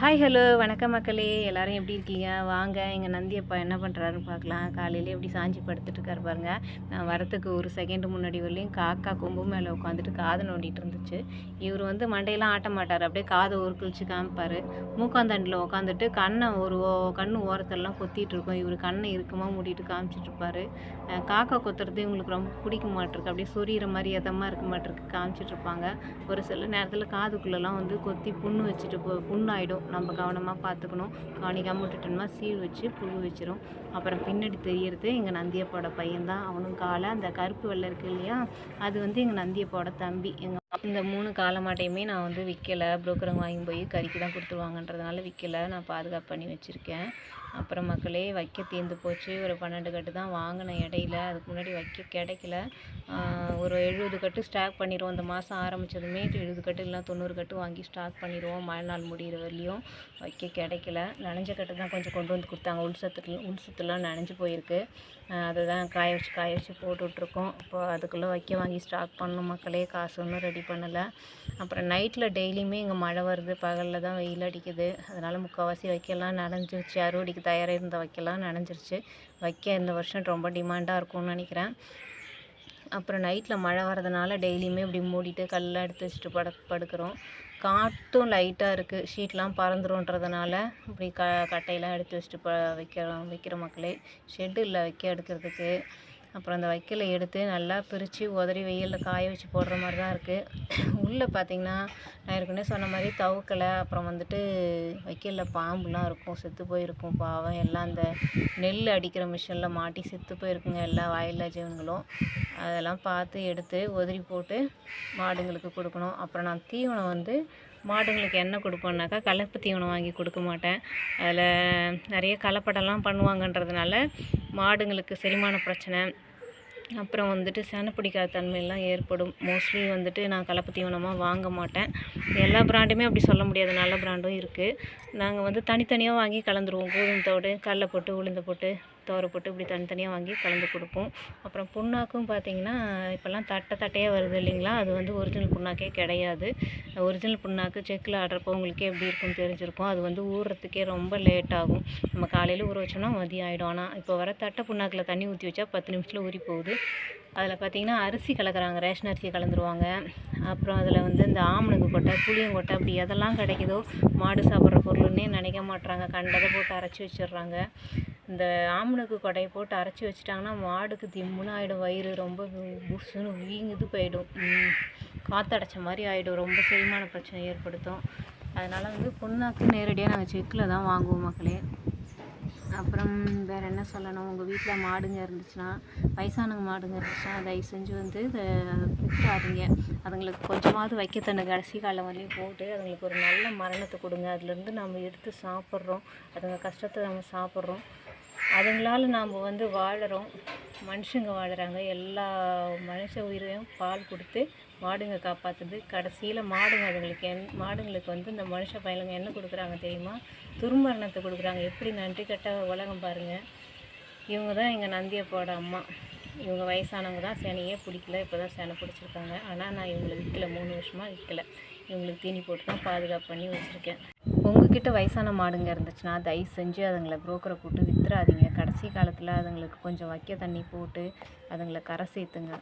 Hi hello வணக்கம் மக்களே. எல்லோரும் எப்படி இருக்கீங்க? வாங்க எங்கள் நந்தியப்பா என்ன பண்ணுறாருன்னு பார்க்கலாம். காலையிலே எப்படி சாஞ்சி படுத்துட்டு இருக்காரு பாருங்க. நான் வரத்துக்கு ஒரு செகண்ட் முன்னாடி வரலையும் காக்கா கொம்பு மேலே உட்காந்துட்டு காதை நோண்டிட்டு இருந்துச்சு. இவர் வந்து மண்டையெல்லாம் ஆட்ட மாட்டார். அப்படியே காதை ஒரு கிழிச்சு காமிப்பார். மூக்காந்தண்டில் உட்காந்துட்டு கண்ணை ஒரு ஓ- கண்ணு ஓரத்தெல்லாம் கொத்திட்டு இருக்கும். இவர் கண்ணை இறுக்கமாக மூடிட்டு காமிச்சிட்டு இருப்பார். காக்கா கொத்துறது இவங்களுக்கு ரொம்ப பிடிக்க மாட்டிருக்கு. அப்படியே சொரியிற மாதிரி எதமாக இருக்க மாட்டிருக்கு காமிச்சிட்டு இருப்பாங்க. ஒரு சில நேரத்தில் காதுக்குள்ளெல்லாம் வந்து கொத்தி புண்ணு வச்சுட்டு போ புண்ணாயிடும். நம்ம கவனமாக பார்த்துக்கணும் கவனிக்காமல் விட்டுட்டோம்னா சீழ் வச்சு புழு வச்சிரும். அப்புறம் பின்னாடி தெரியறது எங்கள் நந்தியப்போட பையன்தான். அவனும் காலை அந்த கருப்பு வெள்ளை இருக்கு இல்லையா? அது வந்து எங்கள் நந்தியப்போட தம்பி. எங்கள் இந்த மூணு காலமாட்டையுமே நான் வந்து விற்கலை புரோக்கருங்க வாங்கி போய் கறிக்கு தான் கொடுத்துருவாங்கன்றதுனால விற்கலை நான் பாதுகாப்பு பண்ணி வச்சுருக்கேன். அப்புறம் மக்களே வைக்க தீர்ந்து போச்சு. ஒரு பன்னெண்டு கட்டு தான் வாங்கினேன் இடையில. அதுக்கு முன்னாடி வைக்க கிடைக்கல. ஒரு எழுபது கட்டு ஸ்டாக் பண்ணிடுவோம் இந்த மாதம் ஆரம்பித்ததுமே எழுபது கட்டு இல்லைனா தொண்ணூறு கட்டு வாங்கி ஸ்டாக் பண்ணிடுவோம் மழை நாள் முடிகிற வரலையும் வைக்க கிடைக்கல. நனைஞ்ச கட்டு தான் கொஞ்சம் கொண்டு வந்து கொடுத்தாங்க. உள் சத்து உள் சத்துலாம் நனைஞ்சு போயிருக்கு. அதை தான் காய வச்சு காய வச்சு போட்டுட்ருக்கோம். இப்போ அதுக்குள்ளே வைக்க வாங்கி ஸ்டாக் பண்ணணும். மக்களே காசு ஒன்றும் ரெடி பண்ணலை. அப்புறம் நைட்டில் டெய்லியுமே இங்கே மழை வருது. பகலில் தான் வெயில் அடிக்குது. அதனால் முக்கால்வாசி வைக்கலாம் நனைஞ்சிருச்சு. அறுவடைக்கு தயாராக இருந்த வைக்கலாம் நனைஞ்சிருச்சு. வைக்க இந்த வருஷம் ரொம்ப டிமாண்டாக இருக்கும்னு நினைக்கிறேன். அப்புறம் நைட்டில் மழை வரதுனால டெய்லியுமே இப்படி மூடிட்டு கல்லாம் எடுத்து வச்சுட்டு படு படுக்கிறோம். காற்றும் லைட்டாக இருக்குது ஷீட்லாம் பறந்துருன்றதுனால இப்படி க கட்டையெல்லாம் எடுத்து வச்சுட்டு ப வைக்கிறோம் வைக்கிற மக்களே. ஷெட்டு இல்லை வைக்க எடுக்கிறதுக்கு. அப்புறம் அந்த வைக்கலை எடுத்து நல்லா பிரித்து உதறி வெயிலில் காய வச்சு போடுற மாதிரி தான் இருக்குது உள்ளே பார்த்தீங்கன்னா நான் ஏற்கனவே சொன்ன மாதிரி தவுக்கலை அப்புறம் வந்துட்டு வைக்கலில் பாம்புலாம் இருக்கும் செத்து போயிருக்கும் பாவம். எல்லாம் அந்த நெல் அடிக்கிற மிஷினில் மாட்டி செத்து போயிருக்குங்க எல்லா வாயில்லா ஜீவன்களும். அதெல்லாம் பார்த்து எடுத்து உதறி போட்டு மாடுங்களுக்கு கொடுக்கணும். அப்புறம் நான் தீவனம் வந்து மாடுங்களுக்கு என்ன கொடுப்போன்னாக்கா கலப்பு தீவனம் வாங்கி கொடுக்க மாட்டேன். அதில் நிறைய கலப்படம்லாம் பண்ணுவாங்கன்றதுனால மாடுங்களுக்கு செரிமான பிரச்சனை அப்புறம் வந்துட்டு செனை பிடிக்காத தன்மையெல்லாம் ஏற்படும். மோஸ்ட்லி வந்துட்டு நான் கலப்பு தீவனமாக வாங்க மாட்டேன். எல்லா பிராண்டுமே அப்படி சொல்ல முடியாது. நல்ல பிராண்டும் இருக்குது நாங்கள் வந்து தனித்தனியாக வாங்கி கலந்துருவோம். கோதுமத்தோடு கடலை போட்டு உளுந்து போட்டு. தோரை போட்டு இப்படி தனித்தனியாக வாங்கி கலந்து கொடுப்போம். அப்புறம் புண்ணாக்கும் பார்த்தீங்கன்னா இப்போல்லாம் தட்டை தட்டையாக வருது இல்லைங்களா? அது வந்து ஒரிஜினல் புண்ணாக்கே கிடையாது. ஒரிஜினல் புண்ணாக்கு செக்கில் ஆடுறப்போ உங்களுக்கே எப்படி இருக்கும்னு தெரிஞ்சிருக்கும். அது வந்து ஊறுறதுக்கே ரொம்ப லேட் ஆகும். நம்ம காலையில் ஊற வச்சோம்னா மதியம் ஆகிடும் ஆனால் இப்போ வர தட்டை புண்ணாக்கில் தண்ணி ஊற்றி வச்சா பத்து நிமிஷத்தில் ஊறி போகுது. அதில் பார்த்திங்கன்னா அரிசி கலக்கிறாங்க. ரேஷன் அரிசி கலந்துருவாங்க. அப்புறம் அதில் வந்து இந்த ஆமணக்கு கொட்டை புளியங்கொட்டை அப்படி எதெல்லாம் கிடைக்குதோ மாடு சாப்பிட்ற பொருள்னே நினைக்க மாட்டுறாங்க கண்டதை போட்டு அரைச்சி வச்சிடுறாங்க. இந்த ஆமணக்கு கொடையை போட்டு அரைச்சி வச்சிட்டாங்கன்னா மாடுக்கு திம்முன்னு ஆகிடும் வயிறு ரொம்ப வு- வீங்குது போயிடும். காற்றடைச்ச மாதிரி ஆகிடும் ரொம்ப செரிமான பிரச்சனை ஏற்படுத்தும். அதனால் வந்து புண்ணாக்கு நேரடியாக நாங்கள் செக்கில் தான் வாங்குவோம் மக்களே. அப்புறம் வேறு என்ன சொல்லணும்? உங்கள் வீட்டில் மாடுங்க இருந்துச்சுன்னா வயசானவங்க மாடுங்க இருந்துச்சுன்னா தயவு செஞ்சு வந்து இதை விற்றாதீங்க அதுங்களுக்கு கொஞ்சமாவது வைக்க தண்ணி கடைசி காலம் வரையும் போட்டு அதுங்களுக்கு ஒரு நல்ல மரணத்தை கொடுங்க. அதுலேருந்து நம்ம எடுத்து சாப்பிட்றோம். அதுங்க கஷ்டத்தை நம்ம சாப்பிட்றோம். அதுங்களால் நாம் வந்து வாழ்கிறோம் மனுஷங்க வாழ்கிறாங்க எல்லா மனுஷ உயிரையும் பால் கொடுத்து மாடுங்க காப்பாற்றுது கடைசியில் மாடுங்க அதுங்களுக்கு என் மாடுங்களுக்கு வந்து இந்த மனுஷ பயலுங்க என்ன கொடுக்குறாங்க தெரியுமா? துர்மரணத்தை கொடுக்குறாங்க. எப்படி நன்றி கட்ட உலகம் பாருங்கள் இவங்க தான் எங்கள் நந்தியப்போட அம்மா. இவங்க வயசானவங்க தான் சேனையே பிடிக்கல இப்போ தான் சேனை பிடிச்சிருக்காங்க. ஆனால் நான் இவங்களை விற்கல மூணு வருஷமாக விற்கல இவங்களுக்கு தீனி போட்டு தான் பாதுகாப்பு பண்ணி வச்சுருக்கேன். உங்ககிட்ட வயசான மாடுங்க இருந்துச்சுன்னா தயவு செஞ்சு அதுங்களை புரோக்கரை போட்டு வித்துறாதீங்க. கடைசி காலத்தில் அதுங்களுக்கு கொஞ்சம் வைக்க தண்ணி போட்டு அதுங்களை கரை சேர்த்துங்க.